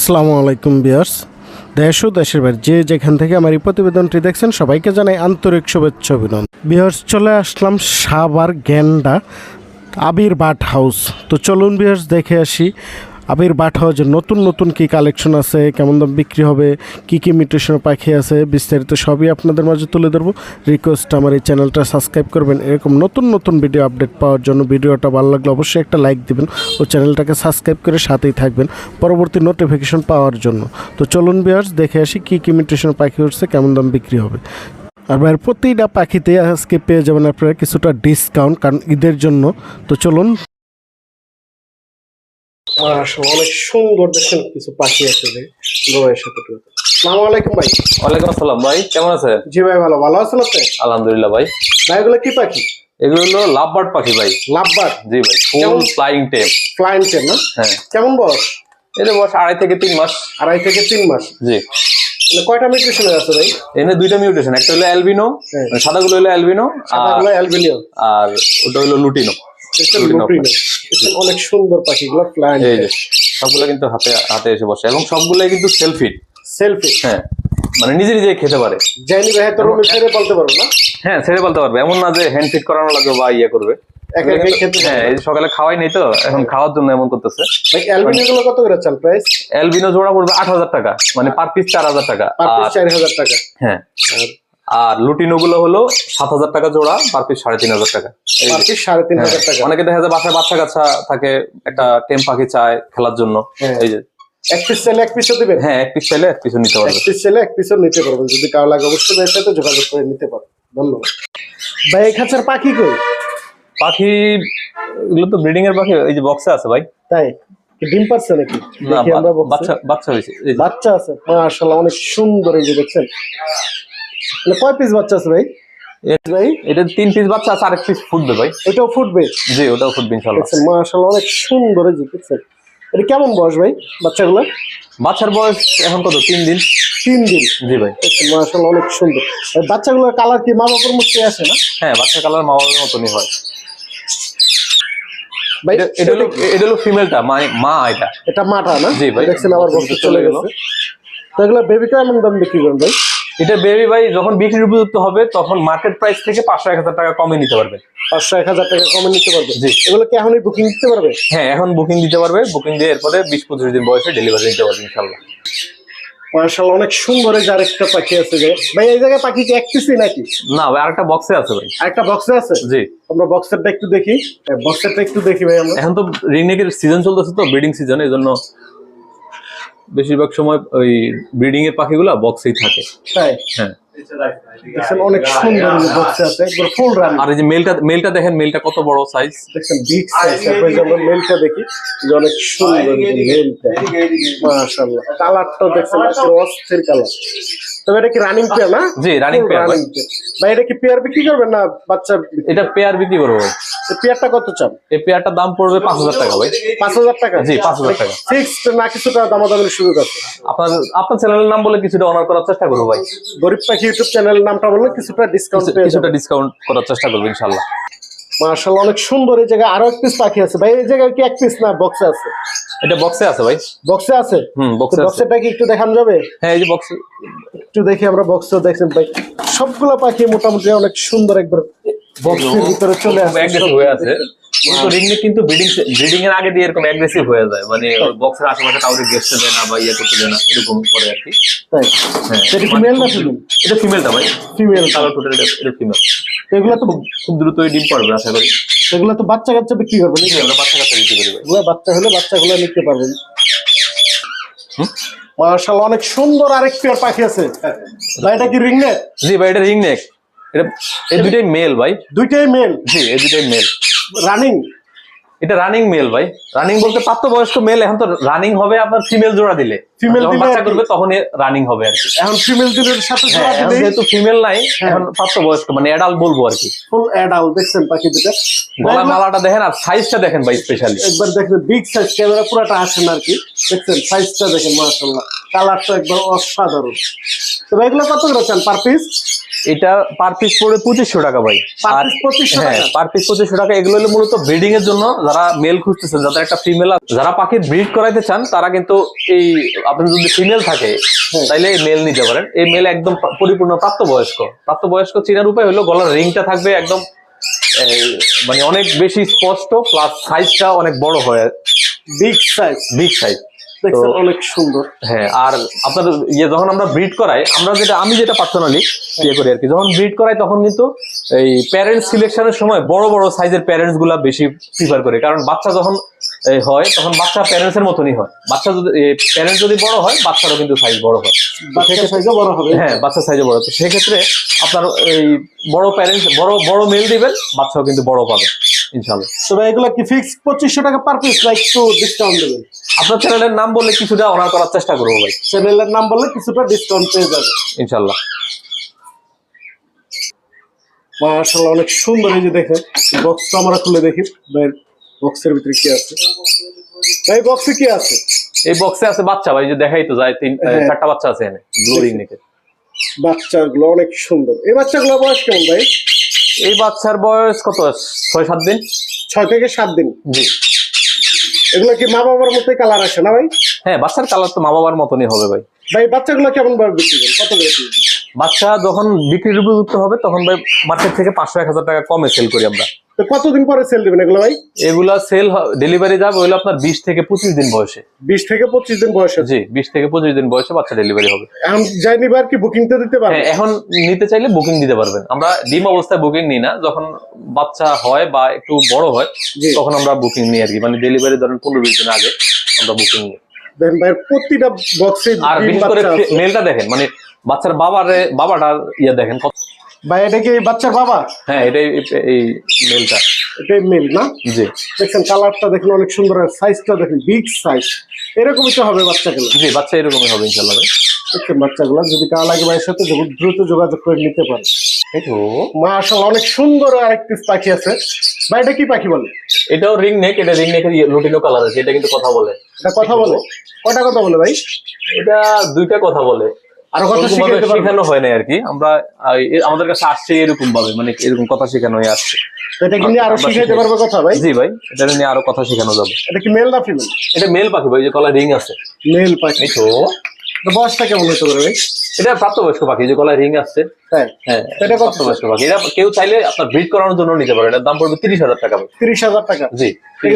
আসসালামু আলাইকুম বিয়ার্স দেশ ও দেশের বাইরে যে যেখান থেকে আমার এই প্রতিবেদনটি দেখছেন, সবাইকে জানাই আন্তরিক শুভেচ্ছা অভিনন্দন। বিয়ার্স চলে আসলাম সাবার গ্যান্ডা আবির বাট হাউস। তো চলুন বিয়ার্স দেখে আসি আবির বাট হাউসের নতুন নতুন কি কালেকশন আছে, কেমন দাম বিক্রি হবে, কি কি মিউটেশন পাখি আছে, বিস্তারিত সবই আপনাদের মাঝে তুলে ধরবো। রিকোয়েস্ট আমার এই চ্যানেলটা সাবস্ক্রাইব করবেন। এরকম নতুন নতুন ভিডিও আপডেট পাওয়ার জন্য ভিডিওটা ভালো লাগলে অবশ্যই একটা লাইক দিবেন ও চ্যানেলটাকে সাবস্ক্রাইব করে সাথেই থাকবেন পরবর্তী নোটিফিকেশন পাওয়ার জন্য। তো চলুন বিয়ার্স দেখে আসি কী কী মিউটেশন পাখি উঠছে, কেমন দাম বিক্রি হবে। আর ভাইয়ের প্রতিটা পাখিতে আজকে পেয়ে যাবেন আপনারা কিছুটা ডিসকাউন্ট কারণ ঈদের জন্য। তো চলুন অনেক সুন্দর দেখেন কিছু পাখি আছে যে লোয়ের সাথে সালামু আলাইকুম ভাই। ওয়ালাইকুম আসসালাম ভাই কেমন আছে জি ভাই ভালো। ভালো আছেন আপনি? আলহামদুলিল্লাহ ভাই। ভাই এগুলো কি পাখি? এগুলো হলো লাভবার্ড পাখি ভাই। লাভবার জি ভাই ফুল? ফ্লাইং টেম ক্লায়েন্টের না? হ্যাঁ। কেমন বয়স? এদের বয়স আড়াই থেকে তিন মাস। আড়াই থেকে তিন মাস। জি। মানে কয়টা মিউটেশনের আছে ভাই? এনে দুইটা মিউটেশন একটা হলো অ্যালবিনো হ্যাঁ। সাদাগুলো হলো অ্যালবিনো সাদাগুলো অ্যালবিনিও আর ওটা হলো লুটিনো অনেক সুন্দর পাখিগুলো ক্লায়েন্ট সবগুলো কিন্তু হাতে হাতে এসে বসে। এবং সবগুলোই কিন্তু সেলফি সেলফি হ্যাঁ মানে নিজে নিজে খেতে পারে। জানি ভাই তো রুমে ছেড়ে বলতে পারব না? হ্যাঁ ছেড়ে বলতে পারবে। এমন না যে হ্যান্ড ফিট করানো লাগবে বা ইয়ে করবে। খেতে হ্যাঁ সকালে খাওয়াই নেই তো এখন খাওয়ার জন্য এমন করতেছে। ভাই গুলো কত করে চাল প্রাইস অ্যালবিনো জোড়া পড়বে আট হাজার টাকা। মানে পার পিস চার হাজার টাকা। পার পিস চার হাজার টাকা। হ্যাঁ। আর আর লুটিনো গুলো হলো সাত হাজার টাকা জোড়া পার পিস সাড়ে তিন হাজার টাকা। সাড়ে তিন হ্যাঁ, হাজার টাকা। অনেকে দেখা যায় বাসায় বাচ্চা কাচ্চা থাকে একটা টেম পাখি চায় খেলার জন্য। হ্যাঁ। এই যে। এক পিস চাইলে এক পিসও দিবেন? হ্যাঁ এক পিস চাইলে এক পিসও নিতে এক পিস চাইলে এক পিসও নিতে পারবেন। যদি কারও লাগে অবশ্যই ভাইয়ের সাথে যোগাযোগ করে নিতে পারবেন ধন্যবাদ। ভাই এই খাঁচার পাখি কই? পাখি এগুলো তো ব্রিডিং এর পাখি এই যে বক্সে আছে ভাই। তাই? ডিম পারছে নাকি। বাচ্চা বাচ্চা হয়েছে বাচ্চা আছে মাশাআল্লাহ অনেক সুন্দর এই যে দেখছেন। কয় পিস বাচ্চা আছে ভাই? ভাই এটা তিন পিস বাচ্চা আছে আরেক পিস ফুটবে ভাই। এটাও ফুটবে জি ওটাও ফুটবে ইনশাল্লাহ মাশাআল্লাহ অনেক সুন্দর দেখছেন। এটা কেমন বয়স ভাই বাচ্চাগুলো বাচ্চার বয়স এখন কত তিন দিন? তিন দিন। জি ভাই। মাশাআল্লাহ অনেক সুন্দর। বাচ্চাগুলোর কালার কি মা বাবার মুখে আসে না? হ্যাঁ বাচ্চা কালার মা বাবার মতনই হয়। ভাই এটা- হলো এটা হলো ফিমেলটা মানে মা এটা। এটা মাঠা না? জি ভাই। দেখছেন আবার বক্সে চলে। গেছে। তো এগুলো বেবি কেমন দাম বিক্রি করেন ভাই? এটা বেবি ভাই যখন বিক্রির উপযুক্ত হবে তখন মার্কেট প্রাইস থেকে পাঁচশো এক হাজার টাকা কমে নিতে পারবে। পাঁচশো এক হাজার টাকা কমে নিতে পারবে? জি। এগুলো কি এখনই বুকিং দিতে পারবে? হ্যাঁ এখন বুকিং দিতে পারবে। বুকিং দিয়ে এরপরে বিশ পঁচিশ দিন বয়সে ডেলিভারি দিতে পারবে ইনশাল্লাহ। মার্শাল্লাহ অনেক সুন্দর এই যে আরেকটা পাখি আছে যে। ভাই এই জায়গায় পাখি কি এক পিসই নাকি? না ভাই আরেকটা বক্সে আছে ভাই। আরেকটা বক্সে আছে? জি। আমরা বক্সেরটা একটু দেখি। বক্সেরটা একটু দেখি ভাই আমরা। এখন তো রিংনেকের সিজন চলতেছে তো ব্রিডিং সিজন এই জন্য বেশিরভাগ সময় ওই ব্রিডিং এর পাখিগুলা বক্সেই থাকে। তাই? হ্যাঁ। দেখছেন অনেক সুন্দর বক্সে আছে। একবার ফুল রান আর এই যে মেলটা মেলটা দেখেন মেলটা কত বড় সাইজ দেখছেন বিগ সাইজ তারপরে আমরা মেলটা দেখি যে অনেক সুন্দর মেলটা মাশাআল্লাহ। কালারটা দেখছেন অস্থির কালার তবে এটা কি রানিং পেয়ার না? জি, running pair, ভাই। এটা কি পেয়ার বিক্রি করবেন না বাচ্চা এটা পেয়ার বিক্রি করব পেয়ারটা কত চান? এই পেয়ারটার দাম পড়বে পাঁচ হাজার টাকা ভাই। পাঁচ হাজার টাকা? জি, 5,000 টাকা। ফিক্সড না কিছুটা দামাদামির সুযোগ আছে আপনার আপনার চ্যানেলের নাম বলে কিছুটা অনার করার চেষ্টা করব ভাই। গরিব পাখি ইউটিউব চ্যানেলের নামটা বললে কিছুটা ডিসকাউন্ট কিছুটা ডিসকাউন্ট করার চেষ্টা করব ইনশাল্লাহ মার্শাল্লাহ অনেক সুন্দর এই জায়গায় আরও এক পিস পাখি আছে। ভাই এই জায়গায় কি এক পিস না বক্সে আছে? এটা বক্সে আছে ভাই। বক্সে আছে? হুম বক্সে বক্সেরটা কি একটু দেখানো যাবে? হ্যাঁ এই যে বক্সে একটু দেখি আমরা বক্সে দেখছেন। ভাই সবগুলো পাখি মোটামুটি অনেক সুন্দর একবার বক্সের ভিতরে চলে আসে হয়ে আছে। কিন্তু কিন্তু ব্রিডিং ব্রিডিং এর আগে দিয়ে এরকম অ্যাগ্রেসিভ হয়ে যায়। মানে বক্সের আশেপাশে কাউকে গেস্ট দেয় না বা ইয়ে করতে দেয় না এরকম করে আর কি। তাই হ্যাঁ এটা ফিমেল না ফিমেল এটা ফিমেলটা ভাই। ফিমেল কালো টোটাল এটা ফিমেল এগুলো তো খুব দ্রুতই ডিম পারবে আশা করি। এগুলো তো বাচ্চা কাচ্চা বিক্রি আমরা বাচ্চা কাচ্চা বিক্রি করি ভাই এগুলো বাচ্চা হলে বাচ্চাগুলো নিতে পারবেন মার্শাল্লাহ অনেক সুন্দর আরেক পেয়ার পাখি আছে। ভাই এটা কি রিংনেট জি ভাই এটা রিং নেক এটা এই দুইটাই মেল ভাই। দুইটাই মেল জি এই দুইটাই মেল রানিং এটা রানিং মেল ভাই। রানিং বলতে প্রাপ্তবয়স্ক মেল এখন তো রানিং হবে আপনার ফিমেল জোড়া দিলে। ফিমেল দিলে বাচ্চা করবে তখন রানিং হবে আর কি। এখন ফিমেল দিনের সাথে হ্যাঁ এখন যেহেতু ফিমেল নাই এখন প্রাপ্তবয়স্ক মানে অ্যাডাল্ট বলব আর কি। ফুল অ্যাডাল্ট দেখছেন পাখি দুটা গলা মালাটা দেখেন আর সাইজটা দেখেন ভাই স্পেশালি একবার দেখেন বিগ সাইজ ক্যামেরা পুরাটা আসেন আর কি। দেখছেন সাইজটা দেখেন মাশাল্লাহ কালারটা একবার অসাধারণ। তো এগুলো কত করে চান পার পিস এটা পার পিস পড়বে পঁচিশশো টাকা ভাই। আর হ্যাঁ? পার পিস পঁচিশশো টাকা এগুলো হলো মূলত ব্রিডিং এর জন্য যারা মেল খুঁজতেছেন যাদের একটা ফিমেল যারা পাখি ব্রিড করাইতে চান তারা কিন্তু এই আপনার যদি ফিমেল থাকে। তাইলে এই মেল নিতে পারেন। এই মেল একদম পরিপূর্ণ প্রাপ্তবয়স্ক। প্রাপ্তবয়স্ক চিনার উপায় হলো গলার রিংটা থাকবে একদম মানে অনেক বেশি স্পষ্ট প্লাস সাইজটা অনেক বড় হয় বিগ সাইজ বিগ সাইজ দেখছেন অনেক সুন্দর। হ্যাঁ আর আপনার ইয়ে যখন আমরা ব্রিড করাই আমরা যেটা আমি যেটা পার্সোনালি ইয়ে করি আর কি যখন ব্রিড করাই তখন কিন্তু এই প্যারেন্টস সিলেকশনের সময় বড় বড় সাইজের প্যারেন্টসগুলা বেশি প্রিফার করে। কারণ বাচ্চা যখন হয় তখন বাচ্চা প্যারেন্টস এর মতনই হয়। বাচ্চা যদি প্যারেন্টস যদি বড় হয় বাচ্চারও কিন্তু সাইজ বড় হয়। সাইজও বড় হবে। হ্যাঁ বাচ্চা সাইজে বড় তো সেক্ষেত্রে আপনার এই বড় প্যারেন্টস বড় বড় মেল দিবেন বাচ্চাও কিন্তু বড় পাবে। ইনশাল্লাহ তবে এগুলো কি ফিক্স টাকা পার পিস না একটু ডিসকাউন্ট দেবেন? আপনার চ্যানেলের নাম বললে কিছুটা অনার করার চেষ্টা করব ভাই। চ্যানেলের নাম বললে কিছুটা ডিসকাউন্ট পেয়ে যাবে ইনশাল্লাহ মাশাআল্লাহ অনেক সুন্দর এই যে দেখেন বক্সটা আমরা খুলে দেখি। বক্সের ভিতরে কি আছে? এই বক্সে কি আছে? এই বক্সে আছে বাচ্চা ভাই যে দেখাই তো যায় তিন হ্যাঁ। চারটা বাচ্চা আছে এনে ব্লু রিং নেকে বাচ্চাগুলো অনেক সুন্দর। এই বাচ্চাগুলো বয়স কেমন ভাই? এই বাচ্চার বয়স কত? ছয় সাত দিন? ছয় থেকে সাত দিন। জি। এগুলো কি মা বাবার মতোই কালার আসে না ভাই? হ্যাঁ বাচ্চার কালার তো মা বাবার মতনই হবে ভাই। ভাই বাচ্চাগুলো কেমন ভাবে বিক্রি করেন কত করে বাচ্চা যখন বিক্রির উপযুক্ত হবে তখন ভাই মার্কেট থেকে পাঁচশো এক হাজার টাকা কমে সেল করি আমরা। তো কতদিন পরে সেল দিবেন এগুলো ভাই? এগুলা সেল ডেলিভারি যাবে হইল আপনার বিশ থেকে পঁচিশ দিন বয়সে। বিশ থেকে পঁচিশ দিন বয়সে? জি বিশ থেকে পঁচিশ দিন বয়সে বাচ্চা ডেলিভারি হবে। এখন যাই নিবার কি বুকিং তো দিতে পারবেন হ্যাঁ এখন নিতে চাইলে বুকিং দিতে পারবেন। আমরা ডিম অবস্থায় বুকিং নিই না। যখন বাচ্চা হয় বা একটু বড় হয়। তখন আমরা বুকিং নিই আর কি। মানে ডেলিভারি ধরেন পনেরো বিশ দিন আগে আমরা বুকিং নিই। দেখেন ভাই প্রতিটা বক্সে আর বিশেষ করে মেলটা দেখেন মানে বাচ্চার বাবারে বাবাটার ইয়ে দেখেন। কত ভাই এটা কি বাচ্চার বাবা? হ্যাঁ এটাই এই- মেলটা। এটাই মেল না? জি। দেখছেন কালারটা দেখেন অনেক সুন্দর আর সাইজটা দেখেন বিগ সাইজ এরকমই তো হবে বাচ্চাগুলো। জি বাচ্চা এরকমই হবে ইনশাল্লাহ ভাই। বাচ্চাগুলো যদি কাল লাগে ভাইয়ের সাথে দ্রুত যোগাযোগ করে নিতে পারে। তো। মাশাআল্লাহ অনেক সুন্দর আর একটি পাখি আছে। ভাই এটা কি পাখি বলে? এটাও রিং নেক এটা রিং নেকের লুটিনো কালার আছে এটা কিন্তু কথা বলে। এটা কথা বলে? কটা কথা বলে ভাই? এটা দুইটা কথা বলে। আরও কথা শেখানো হয় না আর কি। আমরা আমাদের কাছে আসছে এরকম ভাবে মানে এরকম কথা শেখানো হয়ে আসছে। তো এটা কি নিয়ে আরও শিখাইতে পারবে কথা ভাই? জি ভাই এটা নিয়ে আরও কথা শেখানো যাবে। এটা কি মেল না ফিমেল? এটা মেল পাখি ভাই যে কলায় রিং আছে। মেল পাখি। তো। তো বয়সটা কেমন হতে পারে ভাই? এটা প্রাপ্তবয়স্ক পাখি যে রিং হ্যাঁ। হ্যাঁ এটা প্রাপ্তবয়স্ক পাখি। এটা কেউ চাইলে আপনার ব্রিড করানোর জন্য নিতে পারে এটার দাম পড়বে তিরিশ হাজার টাকা তিরিশ হাজার টাকা? জি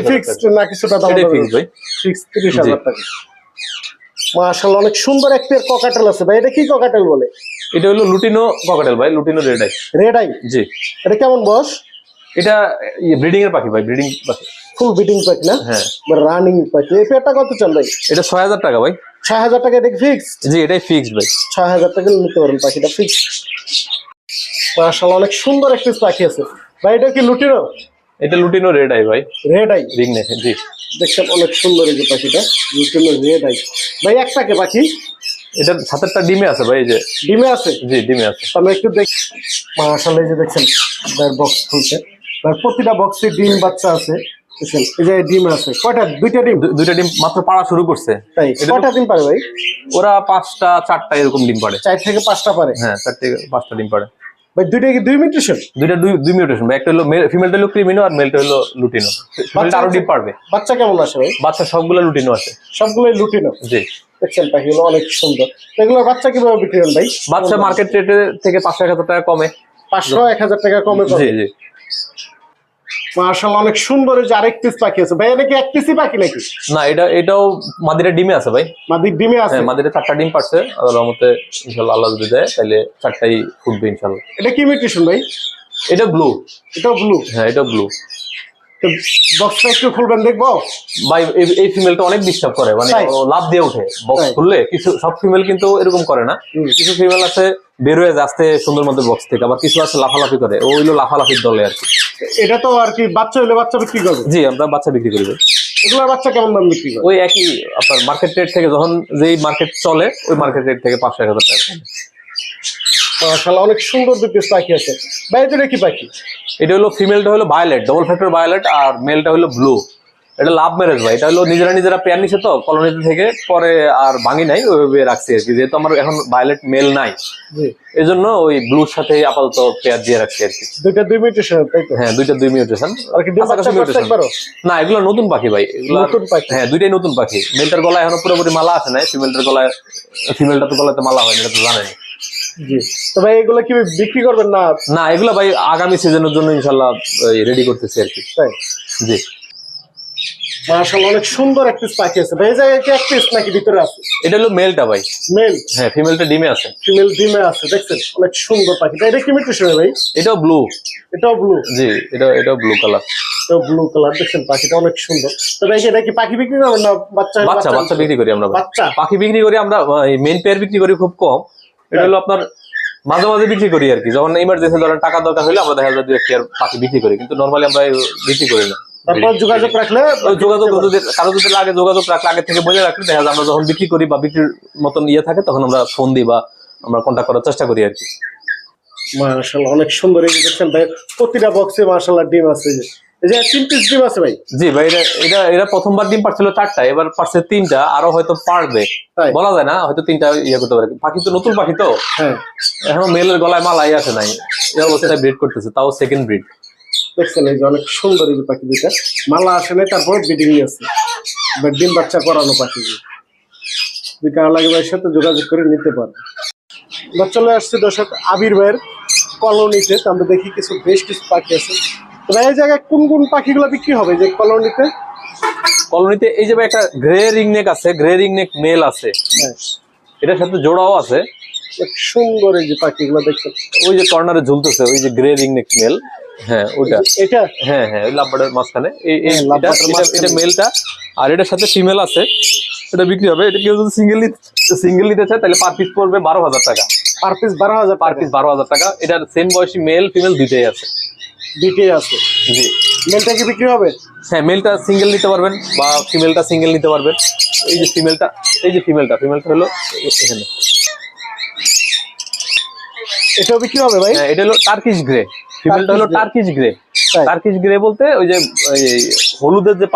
ফিক্সড না কিছুটা দাম এটাই ভাই। ফিক্স তিরিশ হাজার টাকা। মাশাআল্লাহ অনেক সুন্দর একটা ককাটেল আছে ভাই। এটা কি ককাটেল বলে? এটা হলো লুটিনো ককাটেল ভাই lutino red eye red eye জি। এটা কেমন বয়স? এটা ব্রিডিং এর পাখি ভাই ব্রিডিং পাখি। ফুল বিটিং পাখি না? হ্যাঁ। রানিং পাখি। এই পেয়ারটা কত চান ভাই? এটা ছয় হাজার টাকা ভাই। ছয় হাজার টাকা এটা ফিক্সড জি এটাই ফিক্সড ভাই। ছয় হাজার টাকা নিতে পারেন পাখিটা ফিক্সড মাশাআল্লাহ অনেক সুন্দর একটা পাখি আছে। ভাই এটা কি লুটিনো? এটা লুটিনো রেড আই ভাই। রেড আই রিং নেকে জি। দেখছেন অনেক সুন্দর এই যে পাখিটা। রেড আই ভাই একটাকে পাখি? এটা সাতেরটা ডিমে আছে ভাই এই যে। ডিমে আছে? জি ডিমে আছে। তাহলে একটু দেখ মাশাআল্লাহ এই যে দেখছেন বক্স খুলছে। আর প্রতিটা বক্সে ডিম বাচ্চা আছে। দেখছেন এই যে ডিম আছে। কয়টা? দুইটা ডিম? দুইটা ডিম মাত্র পাড়া শুরু করছে। তাই কয়টা ডিম পারে ভাই? ওরা পাঁচটা চারটা এরকম ডিম পারে চার থেকে পাঁচটা পারে হ্যাঁ চার থেকে পাঁচটা ডিম পারে ভাই দুইটা কি দুই মিউটেশন দুইটা দুই দুই মিউটেশন ভাই। একটা হলো ফিমেলটা হলো ক্রিমিনো আর মেলটা হলো লুটিনো বাচ্চা আরও ডিম পারবে। বাচ্চা কেমন আসে ভাই? বাচ্চা সবগুলো লুটিনো আছে। সবগুলো লুটিনো জি। দেখছেন পাখিগুলো অনেক সুন্দর। এগুলো বাচ্চা কীভাবে বিক্রি হন ভাই? বাচ্চা মার্কেট রেটে থেকে পাঁচশো এক হাজার টাকা কমে। পাঁচশো এক হাজার টাকা কমে জি জি। মার্শাল অনেক সুন্দর যে আরেক পিস পাখি আছে। ভাই এটা কি এক পিসই পাখি নাকি? না এটা এটাও মাদিরা ডিমে আছে ভাই। মাদি ডিমে আছে? হ্যাঁ মাদিরা চারটা ডিম পারছে আল্লাহর মতে ইনশাল্লাহ আল্লাহ যদি দেয় তাহলে চারটাই ফুটবে এটা কি মিউটেশন ভাই? এটা ব্লু এটা ব্লু হ্যাঁ এটা ব্লু তো বক্সটা একটু খুলবেন দেখব? ভাই এই- ফিমেলটা অনেক ডিস্টার্ব করে মানে? লাভ দিয়ে ওঠে। বক্স খুললে কিছু সব ফিমেল কিন্তু এরকম করে না। কিছু ফিমেল আছে বেরোয় আসতে সুন্দর মতো বক্স থেকে। আবার কিছু আছে লাফালাফি করে ওইগুলো লাফালাফির দলে আর কি। এটা তো আর কি বাচ্চা হলে বাচ্চা বিক্রি করবে? জি আমরা বাচ্চা বিক্রি করি এগুলো এগুলোর বাচ্চা কেমন দাম বিক্রি করে? ওই একই আপনার মার্কেট রেট থেকে যখন যেই মার্কেট চলে ওই মার্কেট রেট থেকে পাঁচশো এক হাজার টাকা। মার্শাল অনেক সুন্দর দুই পাখি আছে। ভাই এটা কি পাখি? এটা হলো ফিমেলটা হলো ভায়োলেট ডবল ফ্যাক্টর ভায়োলেট আর মেলটা হলো ব্লু এটা লাভ ম্যারেজ ভাই। এটা হলো নিজেরা নিজেরা পেয়ার নিছে তো কলোনিতে থেকে পরে আর ভাঙি নাই ওইভাবে রাখছি আর কি। যেহেতু আমার এখন ভায়োলেট মেল নাই। এই জন্য ওই ব্লুর সাথে আপাতত পেয়ার দিয়ে রাখছি আর কি। দুইটা দুই মিউটেশন হ্যাঁ দুইটা দুই মিউটেশন না এগুলো নতুন পাখি ভাই। এগুলো নতুন পাখি। হ্যাঁ দুইটাই নতুন পাখি। মেলটার গলায় এখনও পুরোপুরি মালা আছে না ফিমেলটার গলায় ফিমেলটা তো গলাতে মালা হয় না এটা তো জানেন জি। তো ভাই এগুলো কি বিক্রি করবেন না? না এগুলো ভাই আগামী সিজনের জন্য ইনশাল্লাহ রেডি করতেছি আর কি। তাই? জি। মাশাআল্লাহ অনেক সুন্দর এক পিস পাখি আছে। ভাই এই জায়গায় কি এক পিস নাকি ভিতরে আছে? এটা হলো মেলটা ভাই। মেল হ্যাঁ ফিমেলটা ডিমে আছে। ফিমেল ডিমে আছে দেখছেন? অনেক সুন্দর পাখি। এটা কি মিউটেশন ভাই? এটাও ব্লু এটাও ব্লু জি এটা এটাও ব্লু কালার এটাও ব্লু কালার দেখছেন? পাখিটা অনেক সুন্দর। তো ভাই এটা কি পাখি বিক্রি করবেন না বাচ্চা বাচ্চা বাচ্চা? বিক্রি করি আমরা বাচ্চা? পাখি বিক্রি করি আমরা মেন পেয়ার বিক্রি করি খুব কম। এটা হলো আপনার মাঝে মাঝে বিক্রি করি আর কি। যখন ইমার্জেন্সি ধরেন টাকা দরকার হলে আমরা দেখা যায় দুই একটা পাখি বিক্রি করি। কিন্তু নর্মালি আমরা বিক্রি করি না। তারপর যোগাযোগ রাখলে যোগাযোগ যদি কারও যদি লাগে যোগাযোগ রাখলে আগে থেকে বলে রাখলে দেখা যায় আমরা যখন বিক্রি করি বা বিক্রির মতন ইয়ে থাকে তখন আমরা ফোন দিই বা আমরা কন্ট্যাক্ট করার চেষ্টা করি আর কি। অনেক সুন্দর এই দেখছেন ভাই প্রতিটা বক্সে ডিম আছে। এই যে। তিন পিস ডিম আছে ভাই? জি ভাই এটা এটা এরা প্রথমবার ডিম পারছিল চারটা এবার পারছে তিনটা আরও হয়তো পারবে। বলা যায় না হয়তো তিনটা ইয়ে করতে পারে। পাখি তো নতুন পাখি তো। হ্যাঁ। এখনও মেলের গলায় মালাই আসে নাই। এই অবস্থায় ব্রিড করতেছে তাও সেকেন্ড ব্রিড দেখছেন এই যে অনেক সুন্দর এই যে পাখি দুইটা। মালা আসে নাই তারপর ব্রিডিং আছে ডিম বাচ্চা করানো পাখি। যদি কারও লাগে ভাইয়ের সাথে যোগাযোগ করে নিতে পারে চলে আসছে দর্শক আবির ভাইয়ের কলোনিতে। তো আমরা দেখি কিছু বেশ কিছু পাখি আছে। ভাই এই জায়গায় কোন কোন পাখিগুলো বিক্রি হবে যে কলোনিতে? কলোনিতে এই যে ভাই একটা গ্রে রিংনেক আছে গ্রে রিংনেক মেল আছে। হ্যাঁ। এটার সাথে জোড়াও আছে। সুন্দর এই যে পাখিগুলো দেখছেন। ওই যে কর্নারে ঝুলতেছে ওই যে গ্রে রিংনেক মেল হ্যাঁ ওইটা এটা হ্যাঁ হ্যাঁ ওই লাভবার্ডের মাঝখানে। হ্যাঁ, এটা মেলটা আর এটার সাথে ফিমেল আছে। এটা বিক্রি হবে। এটা কেউ যদি সিঙ্গেল সিঙ্গেল নিতে চায় তাহলে পার পিস পড়বে বারো হাজার টাকা। পার পিস বারো হাজার পার পিস বারো হাজার টাকা। এটার সেম বয়সী মেল ফিমেল দুইটাই আছে। ডিটে আছে। জি। মেলটা কি বিক্রি হবে? হ্যাঁ মেলটা সিঙ্গেল নিতে পারবেন বা ফিমেলটা সিঙ্গেল নিতে পারবেন। এই যে ফিমেলটা এই যে ফিমেলটা ফিমেলটা হলো এখানে। এটাও বিক্রি হবে ভাই? হ্যাঁ এটা হলো টার্কিশ গ্রে ফিমেলটা হলো টার্কিশ গ্রে? টার্কিশ গ্রে বলতে ওই যে হলুদের যে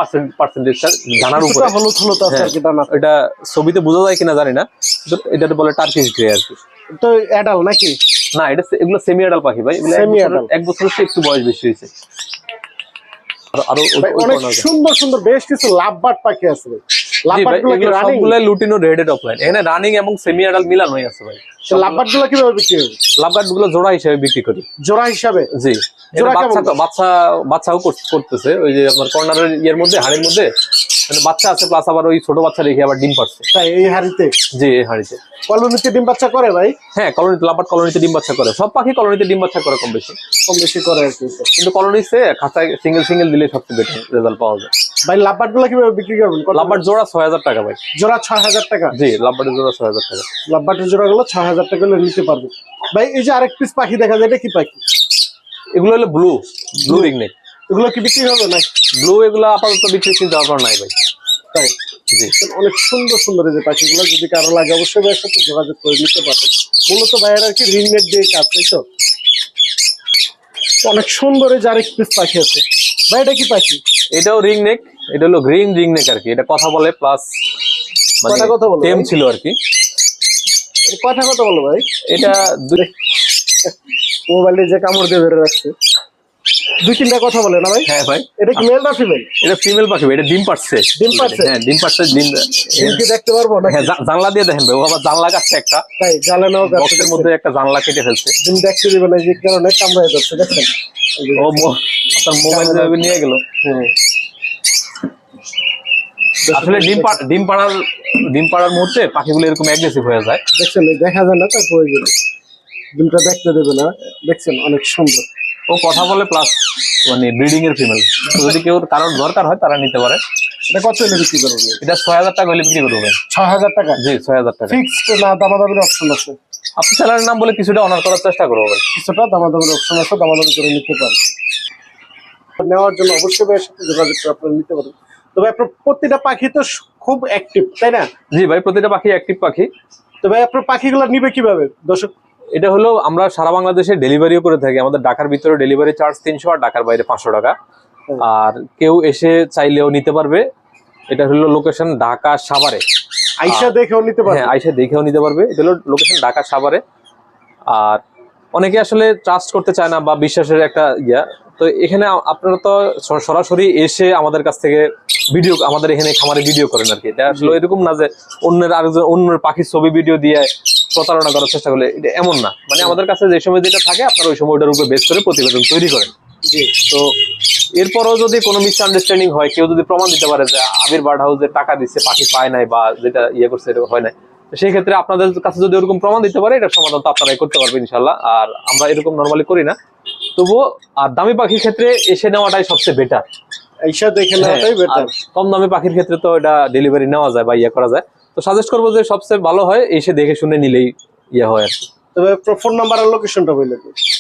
পার্সেন্টেজটা জানার উপরে। হলুদ হলুদ আছে আর কি ডানা এটা ছবিতে বোঝা যায় কিনা জানি না এটাতে বলে টার্কিশ গ্রে আর কি। তো অ্যাডাল নাকি? না এটা এগুলো সেমি অ্যাডাল পাখি ভাই। এগুলো এক বছরের চেয়ে একটু বয়স বেশি হয়েছে। আরও অনেক সুন্দর সুন্দর বেশ কিছু লাভবার্ড পাখি আছে ভাই। লাভবার্ডগুলো রানিং সবগুলো লুটিনো রেডেড অফলাইন এখানে রানিং এবং সেমি অ্যাডাল মিলানোই আছে ভাই। লাভবার্ড কীভাবে বিক্রি হবে? জোড়া হিসেবে বিক্রি করি। জোড়া হিসাবে? জি। বাচ্চা তো বাচ্চা বাচ্চাও করতেছে। ওই যে আপনার কর্নারের ইয়ের মধ্যে হাড়ির মধ্যে। বাচ্চা আছে প্লাস আবার ওই ছোট বাচ্চা রেখে আবার ডিম পারছে তাই এই হাড়িতে? জি এই হাড়িতে। কলোনিতে ডিম বাচ্চা করে ভাই? হ্যাঁ কলোনিতে লাভবার্ড কলোনিতে ডিম বাচ্চা করে। সব পাখি কলোনিতে ডিম বাচ্চা করে কম বেশি। কম বেশি করে আর কি। কিন্তু কলোনিতে খাঁচায় সিঙ্গেল সিঙ্গেল দিলে সবচেয়ে বেটার রেজাল্ট পাওয়া যায়। ভাই লাভবার্ডগুলো কীভাবে বিক্রি করবেন? লাভবার্ড জোড়া ছয় হাজার টাকা ভাই। জোড়া ছয় হাজার টাকা? জি লাভবার্ডের জোড়া ছয় হাজার টাকা। লাভবার্ডের জোড়া গুলো ছয় হাজার টাকা হলে নিতে পারবে। ভাই এই যে আরেক পিস পাখি দেখা যায় এটা কি পাখি? এগুলো হলো ব্লু ব্লু রিংনেক এগুলো কি বিক্রি হবে না ব্লু এগুলো আপাতত বিক্রি চিন্তা ভাবনা নাই ভাই। তাই? অনেক সুন্দর সুন্দর এই যে পাখিগুলো যদি কারও লাগে অবশ্যই ভাইয়ের সাথে যোগাযোগ করে নিতে পারবে মূলত ভাইয়ের আর কি রিং নেট দিয়ে কাজ তাই তো? অনেক সুন্দর এই যে আরেক পিস পাখি আছে। ভাই এটা কি পাখি? এটাও রিং নেক এটা হলো গ্রিন রিং নেক আর কি। এটা কথা বলে প্লাস মানে কথা বলে টেম ছিল আর কি। কথা কথা বলো ভাই? এটা মোবাইলে যে কামড় দিয়ে ধরে রাখছে দুই তিনটা কথা বলে না ভাই? হ্যাঁ ভাই। এটা কি মেল না ফিমেল এটা ফিমেল পাখি ভাই, এটা ডিম পারছে ডিম পাড়ছে? হ্যাঁ ডিম পারছে ডিম কি দেখতে পারব না হ্যাঁ জানলা দিয়ে দেখেন ভাই ও আবার জানলা কাটছে একটা। তাই জানলা নাও বক্সের মধ্যে একটা জানলা কেটে ফেলছে। ডিম দেখতে দিবে না যে কারণে কামড়ায় যাচ্ছে দেখছেন? এই ও আপনার মোবাইল নিয়ে গেল। হুম। আসলে ডিম ডিম পাড়ার ডিম পাড়ার মুহূর্তে পাখিগুলো এরকম অ্যাগ্রেসিভ হয়ে যায়। দেখছেন দেখা যায় না তার প্রয়োজন ডিমটা দেখতে দেবে না। দেখছেন অনেক সুন্দর। ও কথা বলে প্লাস মানে ব্রিডিং এর ফিমেল যদি কেউ কারোর দরকার হয় তারা নিতে পারে। এটা কত হলে বিক্রি করবেন? এটা ছয় হাজার টাকা হলে বিক্রি করবে ছয় হাজার টাকা? জি ছয় হাজার টাকা। না দামাদামির অপশন আছে? আপনি স্যালারির নাম বলে কিছুটা অনার করার চেষ্টা করব ভাই। কিছুটা দামাদামির অপশন আছে দামাদামি করে নিতে পারেন। নেওয়ার জন্য অবশ্যই ভাইয়ের সাথে যোগাযোগ করে আপনারা নিতে পারেন। তবে আপনার প্রতিটা পাখি তো খুব অ্যাক্টিভ তাই না? জি ভাই প্রতিটা পাখি অ্যাক্টিভ পাখি। তো ভাই আপনার পাখিগুলো নিবে কীভাবে? দর্শক এটা হলো আমরা সারা বাংলাদেশে ডেলিভারিও করে থাকি। আমাদের ঢাকার ভিতরে ডেলিভারি চার্জ তিনশো আর ঢাকার বাইরে পাঁচশো টাকা। আর কেউ এসে চাইলেও নিতে পারবে। এটা হলো লোকেশন ঢাকা সাভারে। আইসা দেখেও নিতে পারে হ্যাঁ আইসা দেখেও নিতে পারবে। এটা হলো লোকেশন ঢাকা সাভারে। আর অনেকে আসলে ট্রাস্ট করতে চায় না বা বিশ্বাসের একটা ইয়া। তো এখানে আপনারা তো সরাসরি এসে আমাদের কাছ থেকে ভিডিও আমাদের এখানে খামারে ভিডিও করেন আর কি এটা আসলে এরকম না যে অন্যের আরেকজন অন্যের পাখির ছবি ভিডিও দিয়ে প্রতারণা করার চেষ্টা করলে এটা এমন না। মানে আমাদের কাছে যে সময় যেটা থাকে আপনারা ওই সময় ওটার উপর বেস করে প্রতিবেদন তৈরি করেন। তো এরপরও যদি কোনো মিসআন্ডারস্ট্যান্ডিং হয় কেউ যদি প্রমাণ দিতে পারে যে আবির বার্ড হাউসে টাকা দিচ্ছে পাখি পায় নাই বা যেটা ইয়ে করছে এটা হয় নাই সেই ক্ষেত্রে আপনাদের কাছে যদি ওরকম প্রমাণ দিতে পারে এটা সমাধান তো আপনারাই করতে পারবেন ইনশাল্লাহ আর আমরা এরকম নর্মালি করি না। তবুও আর দামি পাখির ক্ষেত্রে এসে নেওয়াটাই সবচেয়ে বেটার আইসা দেখে নেওয়াটাই বেটার কম দামি পাখির ক্ষেত্রে তো এটা ডেলিভারি নেওয়া যায় বা ইয়ে করা যায়। তো সাজেস্ট করব যে সবচেয়ে ভালো হয় এসে দেখে শুনে নিলেই ইয়ে হয় আর তবে ফোন নাম্বার আর লোকেশনটা বলে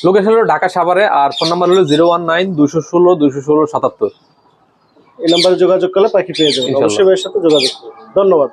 লোকেশন হলো ঢাকা সাভারে আর ফোন নাম্বার হলো জিরো ওয়ান নাইন দুশো ষোলো দুশো ষোলো সাতাত্তর এই নাম্বারে যোগাযোগ করলে পাখি পেয়ে যাবেন অবশ্যই সাথে যোগাযোগ করবেন ধন্যবাদ।